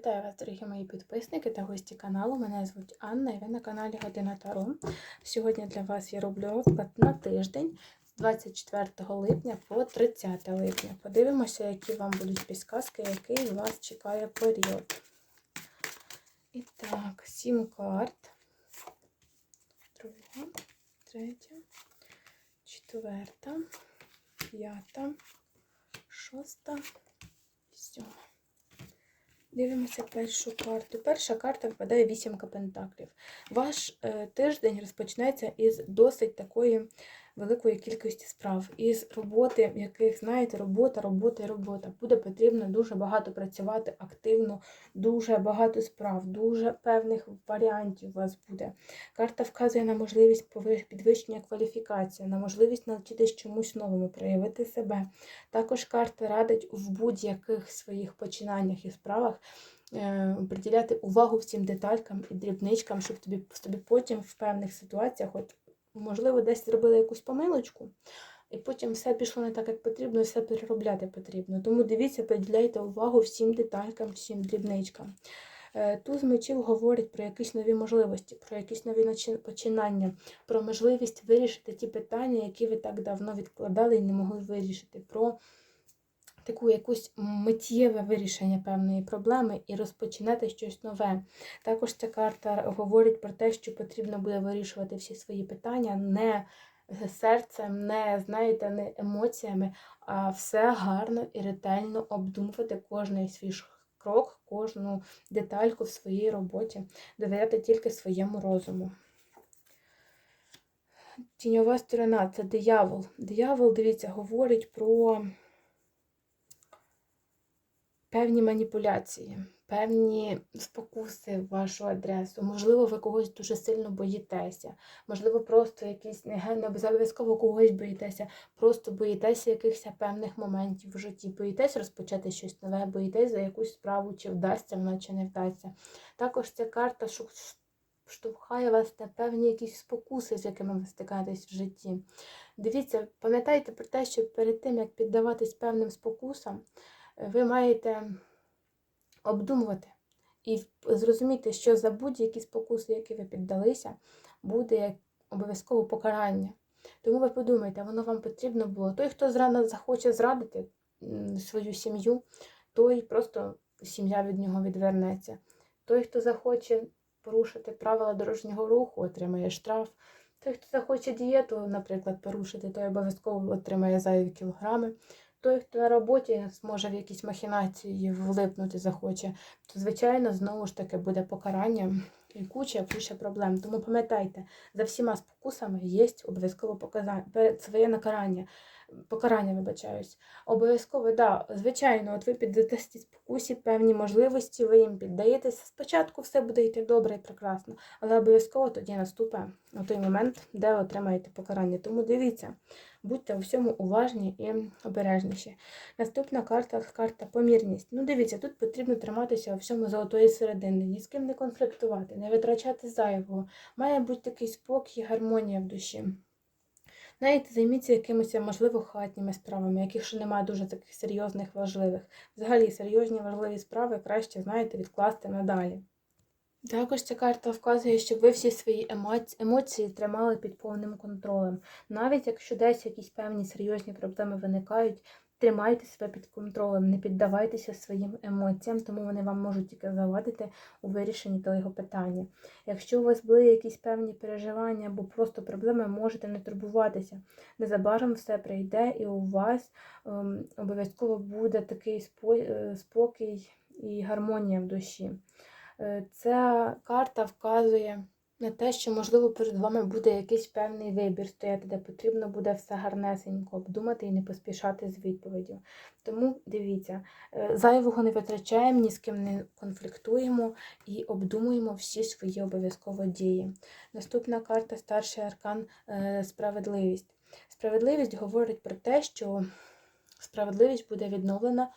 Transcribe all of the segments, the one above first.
Вітаю вас, дорогі мої підписники та гості каналу. Мене звуть Анна і ви на каналі Година Таро. Сьогодні для вас я роблю розклад на тиждень з 24 липня по 30 липня. Подивимося, які вам будуть підсказки, який вас чекає період. І так, 7 карт. Друга, третя, четверта, п'ята, шоста сьома. Дивимося першу карту. Перша карта випадає вісімка пентаклів. Ваш е, тиждень розпочнеться із досить такої великої кількості справ, із роботи, яких, знаєте, робота, робота і робота. Буде потрібно дуже багато працювати активно, дуже багато справ, дуже певних варіантів у вас буде. Карта вказує на можливість підвищення кваліфікації, на можливість навчитись чомусь новому, проявити себе. Також карта радить в будь-яких своїх починаннях і справах е, приділяти увагу всім деталькам і дрібничкам, щоб тобі, тобі потім в певних ситуаціях, от, можливо, десь зробили якусь помилочку, і потім все пішло не так, як потрібно, все переробляти потрібно. Тому дивіться, приділяйте увагу всім деталькам, всім дрібничкам. Тут Туз мечів говорить про якісь нові можливості, про якісь нові починання, про можливість вирішити ті питання, які ви так давно відкладали і не могли вирішити. Про таку якусь миттєве вирішення певної проблеми і розпочинати щось нове. Також ця карта говорить про те, що потрібно буде вирішувати всі свої питання не серцем, не знаєте, не емоціями, а все гарно і ретельно обдумувати кожний свій крок, кожну детальку в своїй роботі, довіряти тільки своєму розуму. Тіньова сторона це диявол. Диявол, дивіться, говорить про певні маніпуляції, певні спокуси в вашу адресу. Можливо, ви когось дуже сильно боїтеся. Можливо, просто якісь не обов'язково когось боїтеся, просто боїтеся якихось певних моментів в житті. Боїтесь розпочати щось нове, боїтесь за якусь справу, чи вдасться вона, чи не вдасться. Також ця карта штовхає вас на певні якісь спокуси, з якими ви стикаєтесь в житті. Дивіться, пам'ятайте про те, що перед тим, як піддаватись певним спокусам, ви маєте обдумувати і зрозуміти, що за будь-які спокуси, які ви піддалися, буде обов'язково покарання. Тому ви подумайте, воно вам потрібно було. Той, хто зрано захоче зрадити свою сім'ю, той просто сім'я від нього відвернеться. Той, хто захоче порушити правила дорожнього руху, отримає штраф. Той, хто захоче дієту, наприклад, порушити, той обов'язково отримає зайві кілограми. Той, хто на роботі зможе в якісь махінації влипнути захоче, то, звичайно, знову ж таки буде покарання і куча, куча проблем. Тому пам'ятайте, за всіма спокусами є обов'язково показання, своє накарання. Покарання, вибачаюсь. Обов'язково, да, звичайно, от ви піддасте спокусі певні можливості, ви їм піддаєтеся. Спочатку все буде йти добре і прекрасно, але обов'язково тоді наступить на той момент, де ви отримаєте покарання. Тому дивіться, будьте у всьому уважні і обережніші. Наступна карта карта помірність. Ну, дивіться, тут потрібно триматися у всьому золотої середини, ні з ким не конфліктувати, не витрачати зайвого. Має бути такий спокій, гармонія в душі. Знаєте, займіться якимись, можливо, хатніми справами, яких ще немає дуже таких серйозних, важливих. Взагалі, серйозні важливі справи краще, знаєте, відкласти надалі. Також ця карта вказує, щоб ви всі свої емоці- емоції тримали під повним контролем. Навіть якщо десь якісь певні серйозні проблеми виникають, тримайте себе під контролем, не піддавайтеся своїм емоціям, тому вони вам можуть тільки завадити у вирішенні того питання. Якщо у вас були якісь певні переживання або просто проблеми, можете не турбуватися. Незабаром все прийде, і у вас ем, обов'язково буде такий е, спокій і гармонія в душі. Е, Ця карта вказує на те, що, можливо, перед вами буде якийсь певний вибір стояти, де потрібно буде все гарнесенько обдумати і не поспішати з відповіддю. Тому дивіться, е, зайвого не витрачаємо, ні з ким не конфліктуємо і обдумуємо всі свої обов'язково дії. Наступна карта старший аркан е, справедливість. Справедливість говорить про те, що справедливість буде відновлена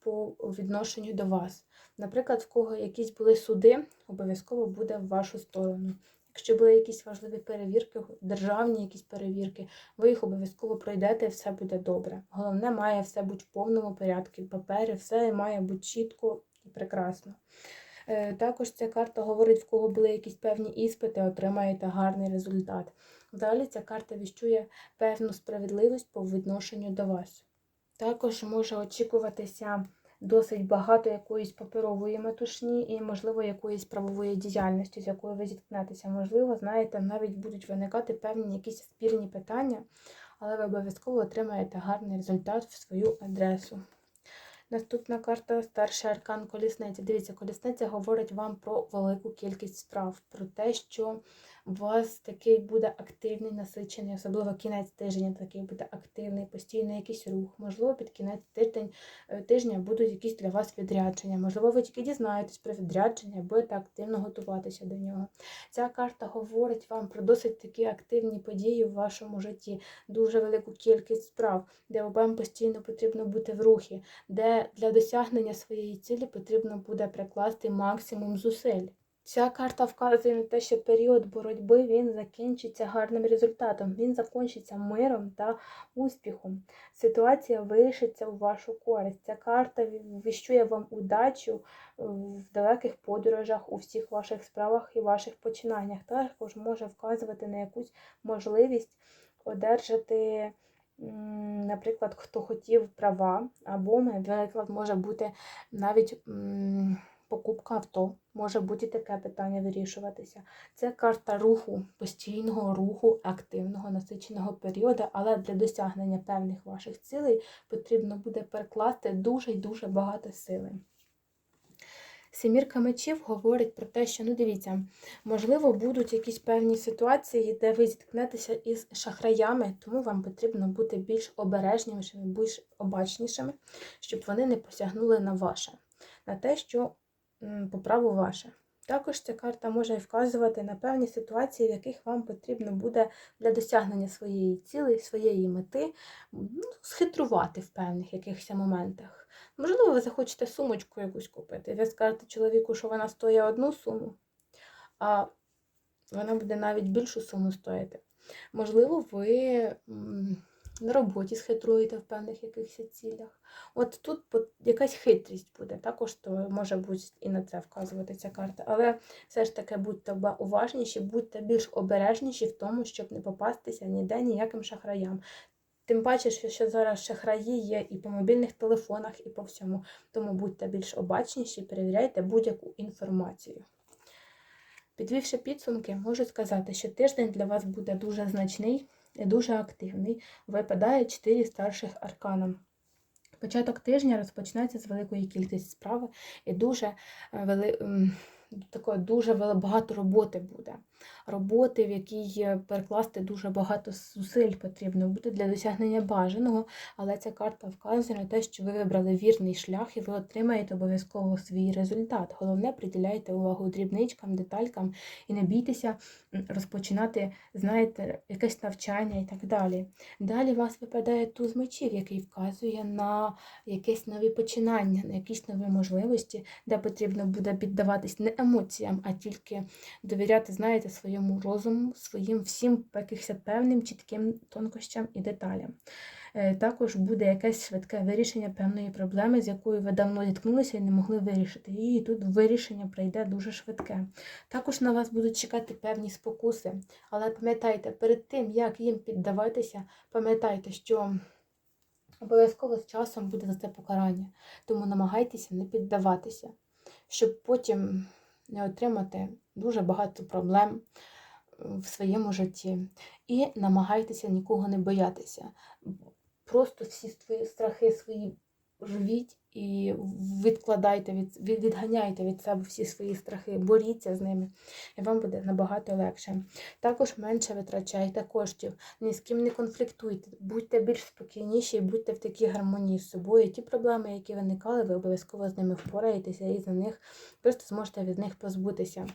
по відношенню до вас. Наприклад, в кого якісь були суди, обов'язково буде в вашу сторону. Якщо були якісь важливі перевірки, державні якісь перевірки, ви їх обов'язково пройдете, і все буде добре. Головне, має все бути в повному порядку. Папери, все має бути чітко І прекрасно. Е, Також ця карта говорить, в кого були якісь певні іспити, отримаєте гарний результат. Далі ця карта віщує певну справедливість по відношенню до вас. Також може очікуватися досить багато якоїсь паперової метушні і, можливо, якоїсь правової діяльності, з якою ви зіткнетеся. Можливо, знаєте, навіть будуть виникати певні якісь спірні питання, але ви обов'язково отримаєте гарний результат в свою адресу. Наступна карта старший аркан колісниця. Дивіться, колісниця говорить вам про велику кількість справ, про те, що у вас такий буде активний, насичений, особливо кінець тижня такий буде активний, постійний якийсь рух. Можливо, під кінець тиждень, е, тижня будуть якісь для вас відрядження. Можливо, ви тільки дізнаєтесь про відрядження, будете активно готуватися до нього. Ця карта говорить вам про досить такі активні події в вашому житті, дуже велику кількість справ, де вам постійно потрібно бути в рухі, де для досягнення своєї цілі потрібно буде прикласти максимум зусиль. Ця карта вказує на те, що період боротьби він закінчиться гарним результатом, він закінчиться миром та успіхом. Ситуація вирішиться у вашу користь. Ця карта віщує вам удачу в далеких подорожах, у всіх ваших справах і ваших починаннях. Також може вказувати на якусь можливість одержати. Наприклад, хто хотів права, або, наприклад, може бути навіть покупка авто, може бути таке питання вирішуватися. Це карта руху, постійного руху, активного, насиченого періоду, але для досягнення певних ваших цілей потрібно буде перекласти дуже і дуже багато сили. Сімірка мечів говорить про те, що, ну дивіться, можливо, будуть якісь певні ситуації, де ви зіткнетеся із шахраями, тому вам потрібно бути більш обережнішими, більш обачнішими, щоб вони не посягнули на ваше, на те, що по праву ваше. Також ця карта може вказувати на певні ситуації, в яких вам потрібно буде для досягнення своєї цілі, своєї мети ну, схитрувати в певних якихось моментах. Можливо, ви захочете сумочку якусь купити. Ви скажете чоловіку, що вона стоїть одну суму, а вона буде навіть більшу суму стоїти. Можливо, ви на роботі схитруєте в певних якихось цілях. От тут якась хитрість буде, також то може бути і на це вказувати ця карта. Але все ж таки будьте уважніші, будьте більш обережніші в тому, щоб не попастися ніде ніяким шахраям. Тим паче, що зараз шахраї є і по мобільних телефонах, і по всьому. Тому будьте більш обачніші, перевіряйте будь-яку інформацію. Підвівши підсумки, можу сказати, що тиждень для вас буде дуже значний дуже активний. Випадає 4 старших аркана. Початок тижня розпочнеться з великої кількості справи і дуже е, вели... такої дуже багато роботи буде. Роботи, в якій е, перекласти дуже багато зусиль потрібно буде для досягнення бажаного, але ця карта вказує на те, що ви вибрали вірний шлях і ви отримаєте обов'язково свій результат. Головне, приділяйте увагу дрібничкам, деталькам і не бійтеся розпочинати, знаєте, якесь навчання і так далі. Далі у вас випадає туз мечів, який вказує на якесь нові починання, на якісь нові можливості, де потрібно буде піддаватись не емоціям, а тільки довіряти, знаєте, своєму розуму, своїм всім якихось певним чітким тонкощам і деталям. Е, Також буде якесь швидке вирішення певної проблеми, з якою ви давно зіткнулися і не могли вирішити. І тут вирішення прийде дуже швидке. Також на вас будуть чекати певні спокуси. Але пам'ятайте, перед тим, як їм піддаватися, пам'ятайте, що обов'язково з часом буде за це покарання. Тому намагайтеся не піддаватися, щоб потім не отримати дуже багато проблем е, в своєму житті. І намагайтеся нікого не боятися. Просто всі свої страхи свої живіть і відкладайте, від, від- відганяйте від себе всі свої страхи, боріться з ними, і вам буде набагато легше. Також менше витрачайте коштів, ні з ким не конфліктуйте, будьте більш спокійніші будьте в такій гармонії з собою. Ті проблеми, які виникали, ви обов'язково з ними впораєтеся і за них просто зможете від них позбутися.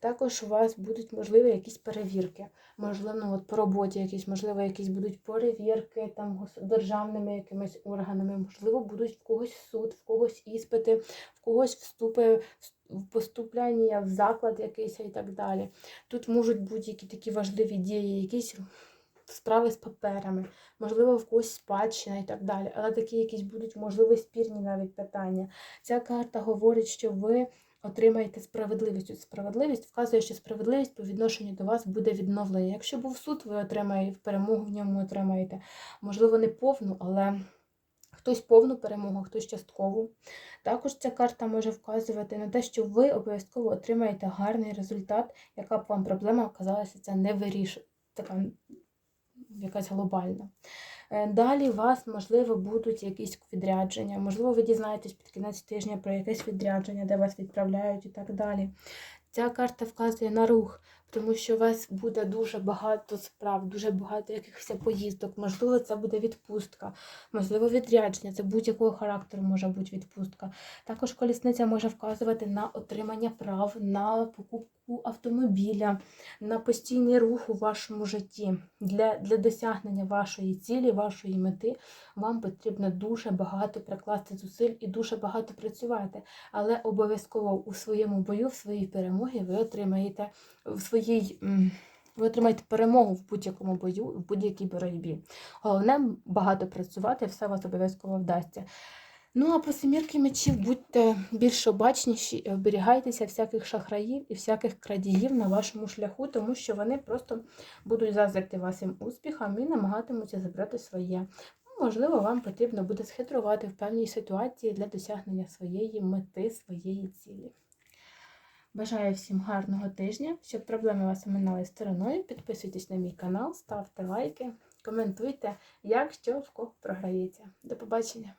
Також у вас будуть можливі якісь перевірки, можливо, ну, от по роботі якісь, можливо, якісь будуть перевірки там державними якимись органами, можливо, будуть в когось суд, в когось іспити, в когось вступи в поступляння в заклад якийсь і так далі. Тут можуть будь-які такі важливі дії, якісь справи з паперами, можливо, в когось спадщина і так далі. Але такі якісь будуть, можливо, спірні навіть питання. Ця карта говорить, що ви отримаєте справедливість. От Справедливість вказує, що справедливість по відношенню до вас буде відновлена. Якщо був суд, ви отримаєте перемогу в ньому отримаєте. Можливо, не повну, але хтось повну перемогу, хтось часткову. Також ця карта може вказувати на те, що ви обов'язково отримаєте гарний результат, яка б вам проблема оказалася, це не вирішує. Така якась глобальна. Е, Далі у вас, можливо, будуть якісь відрядження, можливо, ви дізнаєтесь під кінець тижня про якесь відрядження, де вас відправляють і так далі. Ця карта вказує на рух, тому що у вас буде дуже багато справ, дуже багато якихось поїздок. Можливо, це буде відпустка, можливо, відрядження. Це будь-якого характеру може бути відпустка. Також колісниця може вказувати на отримання прав, на покупку автомобіля, на постійний рух у вашому житті. Для, для досягнення вашої цілі, вашої мети, вам потрібно дуже багато прикласти зусиль і дуже багато працювати. Але обов'язково у своєму бою, в своїй перемогі, ви отримаєте в своїй. Ви отримаєте перемогу в будь-якому бою, в будь-якій боротьбі. Головне багато працювати, все вас обов'язково вдасться. Ну, а по семірки мечів будьте більш обачніші і оберігайтеся всяких шахраїв і всяких крадіїв на вашому шляху, тому що вони просто будуть заздрити вашим успіхам і намагатимуться забрати своє. Ну, Можливо, вам потрібно буде схитрувати в певній ситуації для досягнення своєї мети, своєї цілі. Бажаю всім гарного тижня, щоб проблеми вас оминали стороною. Підписуйтесь на мій канал, ставте лайки, коментуйте, як що в кого програється. До побачення!